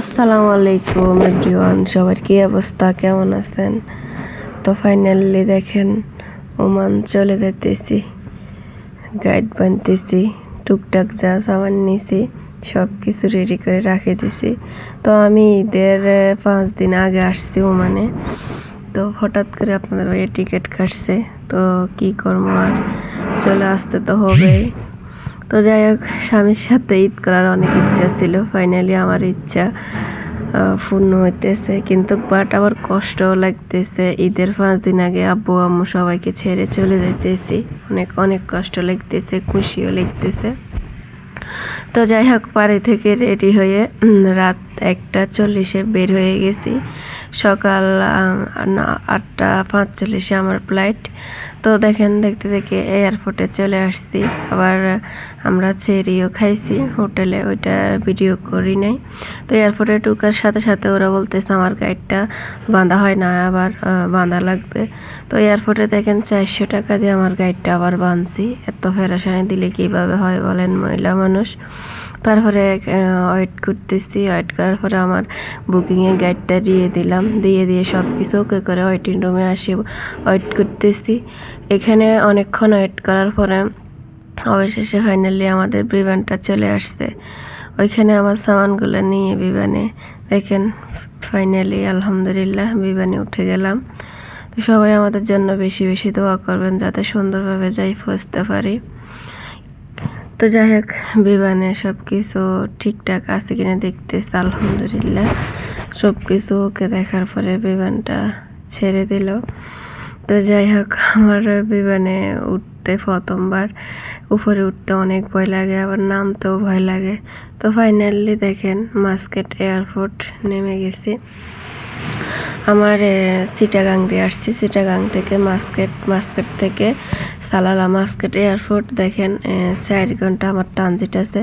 আসসালামু আলাইকুম এভরিওয়ান, সবার কি অবস্থা? কেমন আছেন? তো ফাইনালি দেখেন, ওমান চলে যেতেছি গাইড বানতেছি, টুকটাক যা সামান নিছি সব কিছু রেডি করে রাখে দিছি। তো আমি ঈদের পাঁচ দিন আগে আসছি ওমানে। তো হঠাৎ করে আপনাদের ভাইয়ের টিকিট কাটছে। তো কি করব আর? চলে আসতে তো হবেই। তো যাই হোক, স্বামীর সাথে ঈদ করার অনেক ইচ্ছা ছিল। ফাইনালি আমার ইচ্ছা পূর্ণ হইতেছে। কিন্তু বাট আবার কষ্ট লাগতেছে। ঈদের পাঁচ দিন আগে আব্বু আম্মু সবাইকে ছেড়ে চলে যাইতেছি। অনেক অনেক কষ্ট লাগতেছে, খুশিও লাগতেছে। তো যাই হোক, বাড়ি থেকে রেডি হয়ে রাত একটা চল্লিশে বের হয়ে গেছি। সকাল আটটা পাঁচচল্লিশে আমার ফ্লাইট তো দেখেন, দেখতে দেখে এয়ারপোর্টে চলে আসছি। আবার আমরা চেরিও খাইছি। হোটেলে ওইটা ভিডিও করি নাই। তো এয়ারপোর্টে ঢুকার সাথে সাথে ওরা বলতেছে, আমার গাইডটা বাঁধা হয় না, আবার বাঁধা লাগবে। তো এয়ারপোর্টে দেখেন, চারশো টাকা দিয়ে আমার গাইডটা আবার বাঁধছি। এত ফেরাসানি দিলে কীভাবে হয় বলেন মহিলা মানুষ। তারপরে ওয়েট করতেছি। ওয়েট করার পরে আমার বুকিংয়ে গাইডটা দিয়ে দিলাম। দিয়ে দিয়ে সব কিছু ওকে করে ওয়েটিং রুমে আসি। ওয়েট করতেছি। এখানে অনেকক্ষণ ওয়েট করার পরে অবশেষে ফাইনালি আমাদের বিমানটা চলে আসছে। ওইখানে আমার সামানগুলো নিয়ে বিমানে, দেখেন ফাইনালি আলহামদুলিল্লাহ, বিমানে উঠে গেলাম। তো সবাই আমাদের জন্য বেশি বেশি দোয়া করবেন, যাতে সুন্দরভাবে যাই, পৌঁছতে পারি। তো যাই হোক, বিমানে সব কিছু ঠিকঠাক আছে কিনা দেখতেছে, আলহামদুলিল্লাহ। সব কিছু ওকে দেখার পরে বিমানটা ছেড়ে দিল। তো যাই হোক, আমার বিমানে উঠতে প্রথমবার, উপরে উঠতে অনেক ভয় লাগে, আবার নামতেও ভয় লাগে। তো ফাইনালি দেখেন মাস্কেট এয়ারপোর্ট নেমে গেছি। আমার চিটাগাং দিয়ে আসছি। চিটাগাং থেকে মাস্কেট মাস্কেট থেকে সালালা মাস্কেট এয়ারপোর্ট। দেখেন চার ঘণ্টা আমার ট্রানজিট আছে।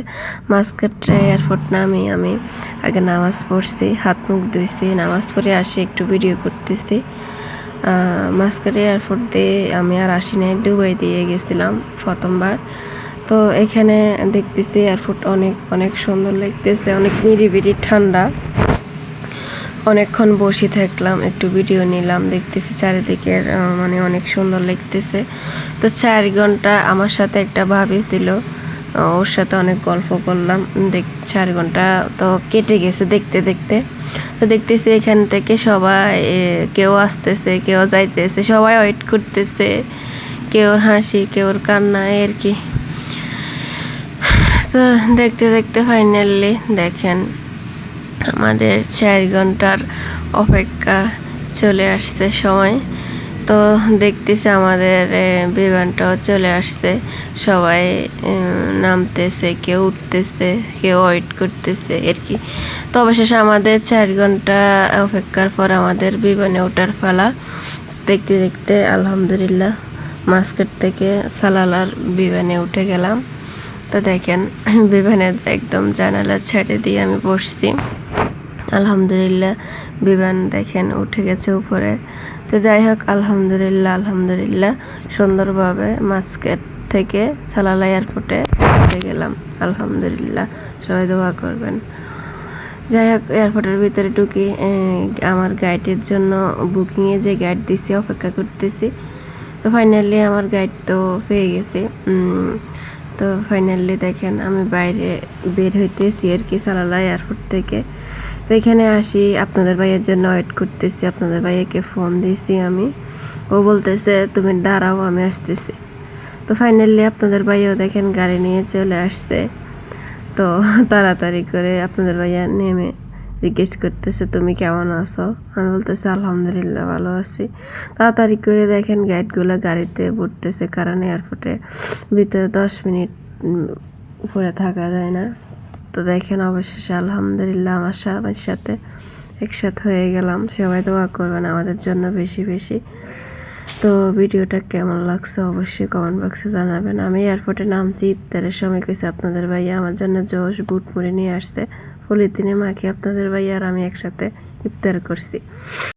মাস্কেট এয়ারপোর্ট নামি আমি আগে নামাজ পড়ছি, হাত মুখ ধুইছি, নামাজ পড়ে আসি, একটু ভিডিও করতেছি। মাস্কেট এয়ারপোর্ট দিয়ে আমি আর আসি নাই, দুবাই দিয়ে গেছিলাম প্রথমবার। তো এখানে দেখতেছি এয়ারপোর্ট অনেক অনেক সুন্দর লাগতেছে, অনেক নিরিবিলি, ঠান্ডা। অনেকক্ষণ বসে থাকলাম একটু ভিডিও নিলাম দেখতেছি চারিদিকের আহ, মানে অনেক সুন্দর লাগতেছে। তো চার ঘণ্টা আমার সাথে একটা ভাবিস দিল ওর সাথে অনেক গল্প করলাম। দেখ চার ঘণ্টা তো কেটে গেছে দেখতে দেখতে। তো দেখতেছি এখান থেকে সবাই কেউ আসতেছে কেউ যাইতেছে সবাই ওয়েট করতেছে। কেউ হাসি কেউর কান্না আর কি? তো দেখতে দেখতে ফাইনালি দেখেন আমাদের চার ঘণ্টার অপেক্ষা চলে আসছে সময়। তো দেখতেছি আমাদের বিমানটাও চলে আসছে। সবাই নামতেছে, কেউ উঠতেছে, কেউ ওয়েট করতেছে আর কি। তো অবশেষে আমাদের চার ঘণ্টা অপেক্ষার পর আমাদের বিমানে ওঠার পালা। দেখতে দেখতে আলহামদুলিল্লাহ মাস্কেট থেকে সালালার বিমানে উঠে গেলাম। তো দেখেন বিমানে একদম জানালা ছেড়ে দিয়ে আমি বসছি। আলহামদুলিল্লাহ, বিমান দেখেন, উঠে গেছে উপরে। তো যাই হোক, আলহামদুলিল্লাহ আলহামদুলিল্লাহ, সুন্দরভাবে মাস্কেট থেকে সালালা এয়ারপোর্টে উঠে গেলাম। আলহামদুলিল্লাহ, সবাই দোয়া করবেন। যাই হোক, এয়ারপোর্টের ভিতরে ঢুকি আমার গাইডের জন্য বুকিংয়ে যে গাইড দিছি, অপেক্ষা করতেছি। তো ফাইনালি আমার গাইড তো পেয়ে গেছি। তো ফাইনালি দেখেন, আমি বাইরে বের হইতেছি আর কি সালালা এয়ারপোর্ট থেকে। তো এখানে আসি, আপনাদের ভাইয়ের জন্য ওয়েট করতেছি, আপনাদের ভাইয়াকে ফোন দিছি আমি। ও বলতেছে, তুমি দাঁড়াও, আমি আসতেছি। তো ফাইনালি আপনাদের ভাইয়াও দেখেন গাড়ি নিয়ে চলে আসছে। তো তাড়াতাড়ি করে আপনাদের ভাইয়া নেমে জিজ্ঞেস করতেছে, তুমি কেমন আছো? আমি বলতেছি, আলহামদুলিল্লাহ, ভালো আছি। তাড়াতাড়ি করে দেখেন গাইডগুলো গাড়িতে উঠতেছে, কারণ এয়ারপোর্টে ভিতরে দশ মিনিট উপরে থাকা যায় না। তো দেখেন অবশেষে আলহামদুলিল্লাহ আমার স্বামীর সাথে একসাথে হয়ে গেলাম। সবাই দোয়া করবেন আমাদের জন্য বেশি বেশি। তো ভিডিওটা কেমন লাগছে অবশ্যই কমেন্ট বক্সে জানাবেন। আমি এয়ারপোর্টে নামছি, ইফতারের সময় কইছি, আপনাদের ভাইয়া আমার জন্য জোশ বুট মুড়ি নিয়ে আসছে। পলিথিনে মাখি আপনাদের ভাইয়া আর আমি একসাথে ইফতার করছি।